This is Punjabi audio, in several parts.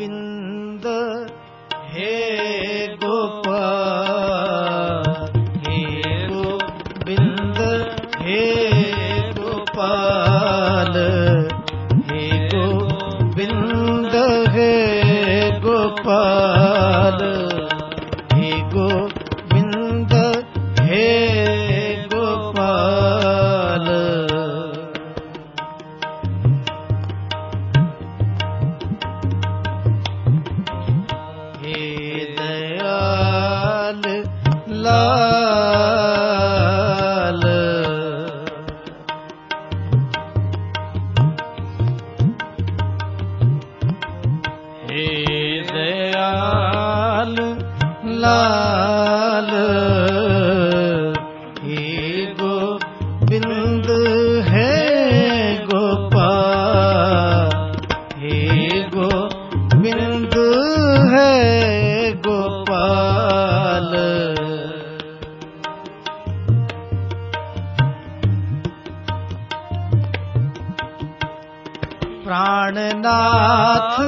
गोविंद हे ਲਾਲ ਹੇ ਗੋਬਿੰਦ ਹੈ ਗੋਪਾਲ ਹੇ ਗੋਬਿੰਦ ਹੈ ਗੋਪਾਲ। ਪ੍ਰਾਣਨਾਥ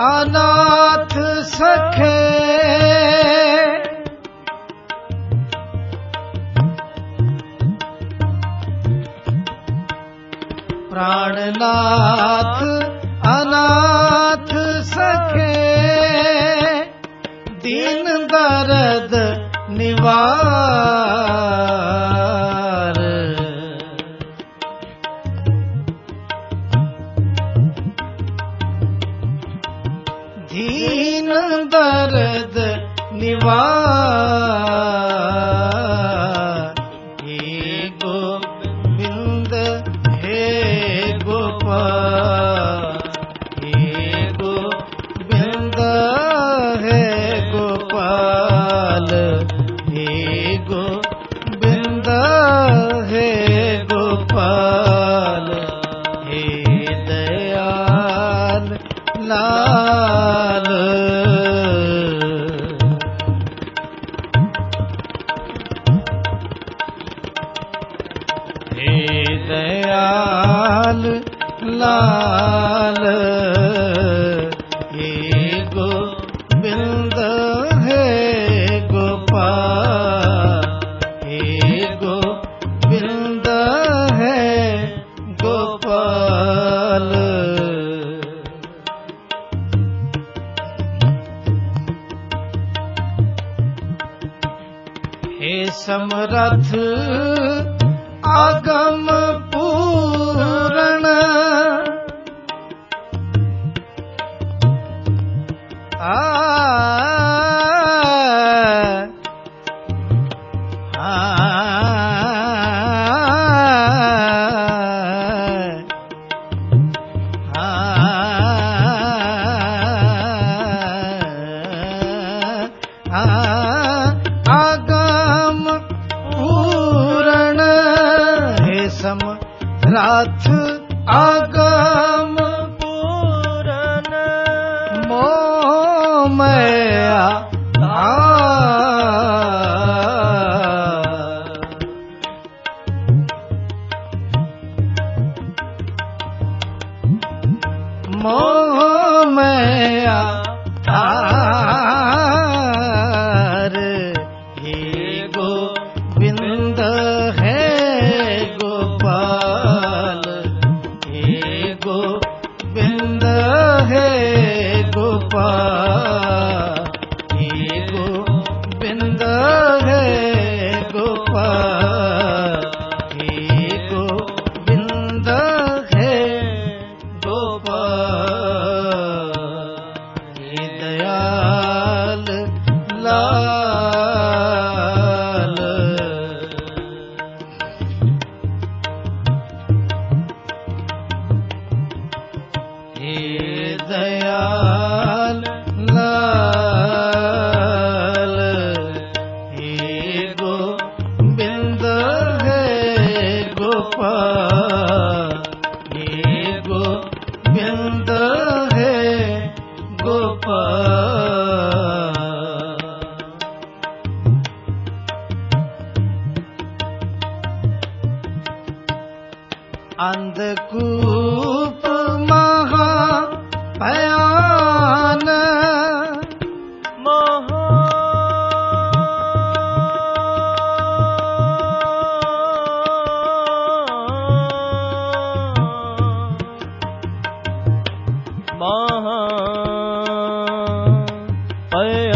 ਅਨਾਥ ਸਖੇ ਪ੍ਰਾਣਨਾਥ ਅਨਾਥ ਸਖੇ ਦਿਨ ਦਰਦ ਨਿਵਾਰ। ਦਿਨ ਦਰਦ ਨਿਵਾਰ। लाल हे गोविंद हे गोपाल हे गोविंद हे गोपाल हे समरथ आगम पूरण ਰਾਥ ਆਗਾ ਆ ਮੋਹ ਮੈਂ ਆ ਅੰਧਕੂਪ ਮਹਾ ਭਿਆਨ। ਮਹਾ ਮਹਾ ਭਿਆਨ।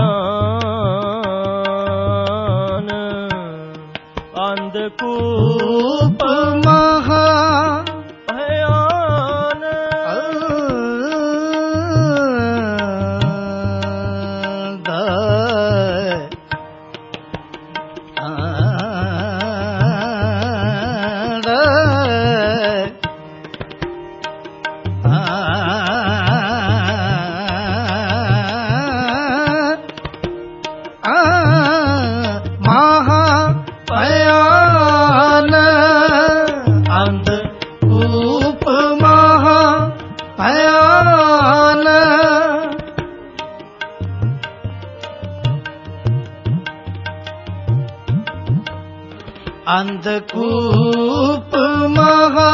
ਅੰਧਕੂਪ ਮਹਾ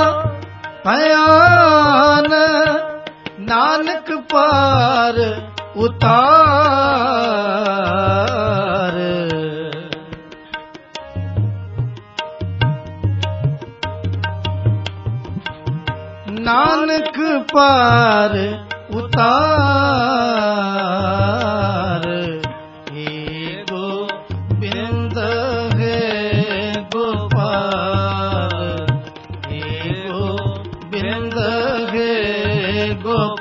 ਭਿਆਨ ਨਾਨਕ ਪਾਰ ਉਤਾਰ। ਨਾਨਕ ਪਾਰ ਉਤਾਰ।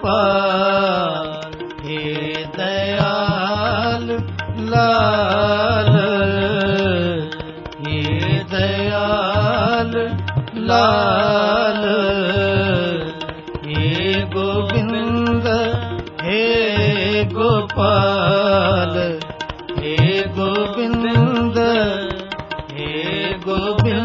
ਹੈ ਗੋਪਾਲ ਏ ਦਇਆਲ, ਲਾਲ। ਏ ਦਇਆਲ, ਲਾਲ। ਏ ਗੋਬਿੰਦ, ਹੈ ਗੋਪਾਲ। ਏ ਗੋਬਿੰਦ ਏ ਗੋਬਿੰਦ।